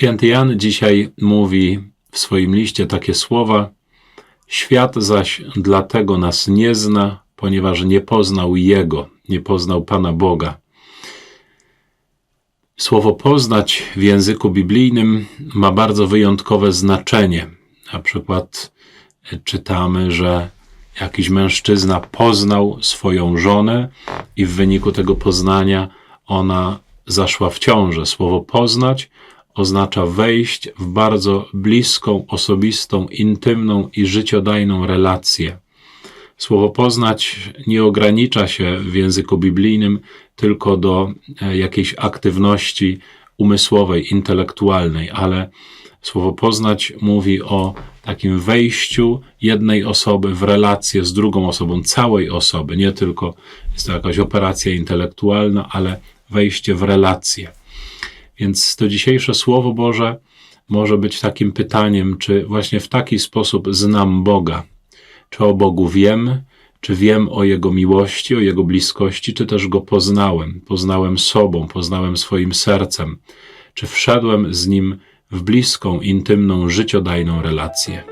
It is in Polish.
Święty Jan dzisiaj mówi w swoim liście takie słowa: Świat zaś dlatego nas nie zna, ponieważ nie poznał Jego, nie poznał Pana Boga. Słowo poznać w języku biblijnym ma bardzo wyjątkowe znaczenie. Na przykład czytamy, że jakiś mężczyzna poznał swoją żonę i w wyniku tego poznania ona zaszła w ciążę. Słowo poznać oznacza wejść w bardzo bliską, osobistą, intymną i życiodajną relację. Słowo poznać nie ogranicza się w języku biblijnym tylko do e, jakiejś aktywności umysłowej, intelektualnej, ale słowo poznać mówi o takim wejściu jednej osoby w relację z drugą osobą, całej osoby, nie tylko jest to jakaś operacja intelektualna, ale wejście w relację. Więc to dzisiejsze Słowo Boże może być takim pytaniem, czy właśnie w taki sposób znam Boga, czy o Bogu wiem, czy wiem o Jego miłości, o Jego bliskości, czy też Go poznałem, poznałem sobą, poznałem swoim sercem, czy wszedłem z Nim w bliską, intymną, życiodajną relację.